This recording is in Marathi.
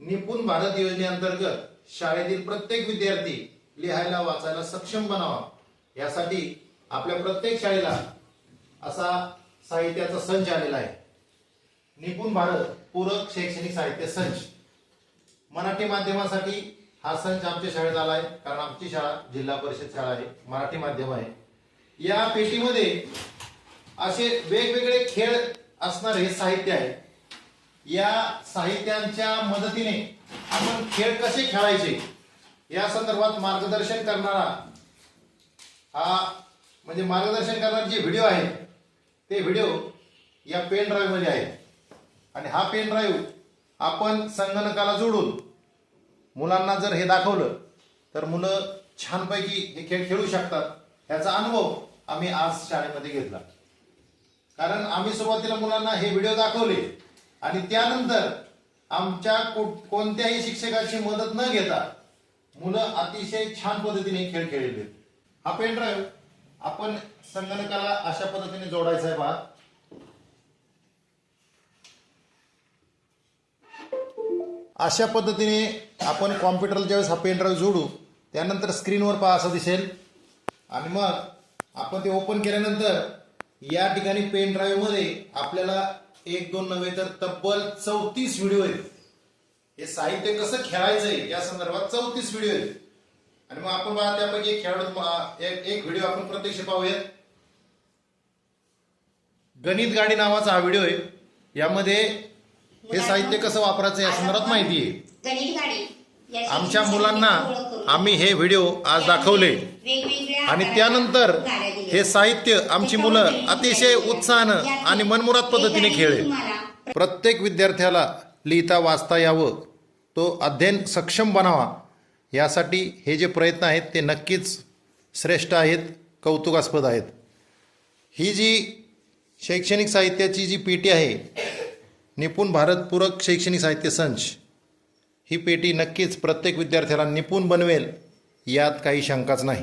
निपुण भारत योजनेअंतर्गत शाळेतील प्रत्येक विद्यार्थी लिहायला वाचायला सक्षम बनावा. यासाठी आपल्या प्रत्येक शाळेला असा साहित्याचा संच आलेला आहे. निपुण भारत पूरक शैक्षणिक साहित्य संच. मराठी माध्यमासाठी हा संच आमच्या शाळेत आला आहे कारण आमची शाळा जिल्हा परिषद शाळा आहे मराठी माध्यम आहे. या पेटीमध्ये असे वेगवेगळे खेळ असणारे हे साहित्य आहे. या साहित्यांच्या मदतीने आपण खेळ कसे खेळायचे? या संदर्भात मार्गदर्शन करणारा हा म्हणजे मार्गदर्शन करणारे जे व्हिडिओ आहेत ते व्हिडिओ या पेन ड्राईव्हमध्ये आहे आहेत. आणि हा पेन ड्राईव्ह आपण संगणकाला जोडून मुलांना जर हे दाखवलं तर मुलं छानपैकी हे खेळ खेळू शकतात. ह्याचा अनुभव आम्ही आज शाळेमध्ये घेतला. कारण आम्ही सुरुवातीला मुलांना हे व्हिडिओ दाखवले आणि त्यानंतर आमच्या कोणत्याही शिक्षकाची मदत न घेता मुलं अतिशय छान पद्धतीने खेळ खेळले हा पेन ड्राईव्ह आपण संगणकाला अशा पद्धतीने जोडायचा आहे पहा अशा पद्धतीने आपण कॉम्प्युटरला ज्यावेळेस हा पेन ड्राईव्ह जोडू त्यानंतर स्क्रीनवर पहा असं दिसेल. आणि मग आपण ते ओपन केल्यानंतर या ठिकाणी पेन ड्राईव्हमध्ये आपल्याला एक दोन नव्हे तर तब्बल चौतीस व्हिडिओ आहेत. हे साहित्य कसं खेळायचंय या संदर्भात चौतीस व्हिडिओ आहेत. आणि मग आपण पहा त्यापैकी एक खेळाडू एक एक व्हिडिओ आपण प्रत्यक्ष पाहूयात. गणित गाडी नावाचा हा व्हिडिओ आहे. यामध्ये हे साहित्य कसं वापरायचं या संदर्भात माहिती आहे. गणित गाडी आमच्या मुलांना आम्ही हे व्हिडिओ आज दाखवले. आणि त्यानंतर. हे साहित्य आमची मुलं अतिशय उत्साहानं आणि मनमुराद पद्धतीने खेळले. प्रत्येक विद्यार्थ्याला लिहिता वाचता यावं. तो अध्ययन सक्षम बनावा. यासाठी हे जे प्रयत्न आहेत ते नक्कीच श्रेष्ठ आहेत कौतुकास्पद आहेत. ही जी शैक्षणिक साहित्याची जी पेटी आहे निपुण भारत पूरक शैक्षणिक साहित्य संच ही पेटी नक्कीच प्रत्येक विद्यार्थ्याला निपुण बनवेल यात काही शंकाच नाही.